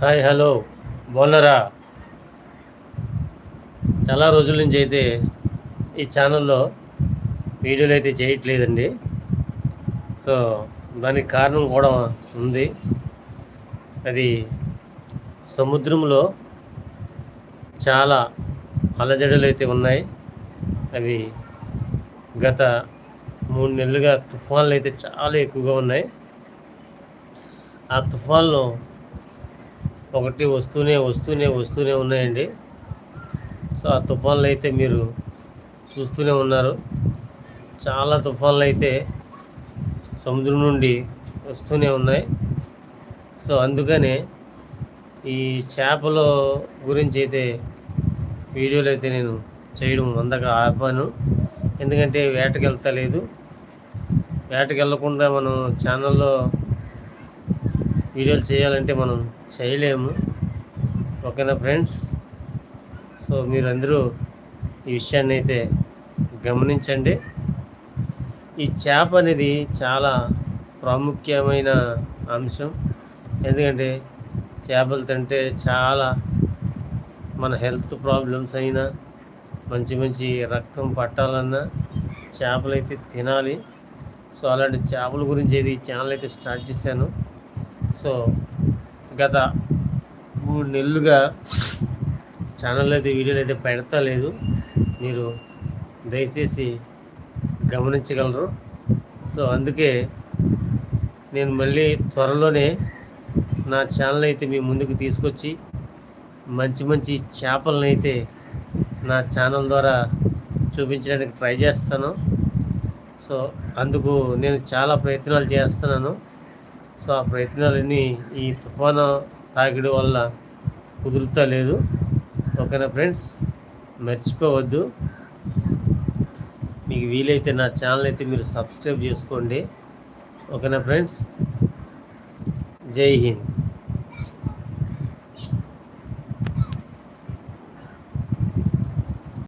Hi hello. బాగున్నారా? చాలా రోజుల నుంచి అయితే ఈ ఛానల్లో వీడియోలు అయితే చేయట్లేదండి. సో దానికి కారణం కూడా ఉంది. అది సముద్రంలో చాలా అలజడులు అయితే ఉన్నాయి. అవి గత మూడు నెలలుగా తుఫాన్లు అయితే చాలా ఎక్కువగా ఉన్నాయి. ఆ తుఫాన్లో ఒకటి వస్తూనే వస్తూనే వస్తూనే ఉన్నాయండి. సో ఆ తుఫాన్లు అయితే మీరు చూస్తూనే ఉన్నారు. చాలా తుఫాన్లు అయితే సముద్రం నుండి వస్తూనే ఉన్నాయి. సో అందుకనే ఈ చేపల గురించి అయితే వీడియోలు అయితే నేను చేయడం అందక ఆపాను. ఎందుకంటే వేటకి వెళ్తలేదు వేటకి వెళ్ళకుండా మనం ఛానల్లో వీడియోలు చేయాలంటే మనం చేయలేము. ఓకేనా ఫ్రెండ్స్? సో మీరందరూ ఈ విషయాన్ని అయితే గమనించండి. ఈ చేప అనేది చాలా ప్రాముఖ్యమైన అంశం. ఎందుకంటే చేపలు తింటే చాలా మన హెల్త్ ప్రాబ్లమ్స్ అయినా మంచి మంచి రక్తం పట్టాలన్నా చేపలు అయితే తినాలి. సో అలాంటి చేపల గురించి ఇది ఛానల్ అయితే స్టార్ట్ చేశాను. సో గత మూడు నెలలుగా ఛానల్ అయితే వీడియోలు అయితే పెడతలేదు. మీరు దయచేసి గమనించగలరు. సో అందుకే నేను మళ్ళీ త్వరలోనే నా ఛానల్ అయితే మీ ముందుకు తీసుకొచ్చి మంచి మంచి చేపలను అయితే నా ఛానల్ ద్వారా చూపించడానికి ట్రై చేస్తాను. సో అందుకు నేను చాలా ప్రయత్నాలు చేస్తున్నాను. సో ఆ ప్రయత్నాలన్నీ ఈ తుఫాను తాకిడి వల్ల కుదురుతా లేదు. ఓకేనా ఫ్రెండ్స్? మర్చిపోవద్దు. మీకు వీలైతే నా ఛానల్ అయితే మీరు సబ్స్క్రైబ్ చేసుకోండి. ఓకేనా ఫ్రెండ్స్? జై హింద్.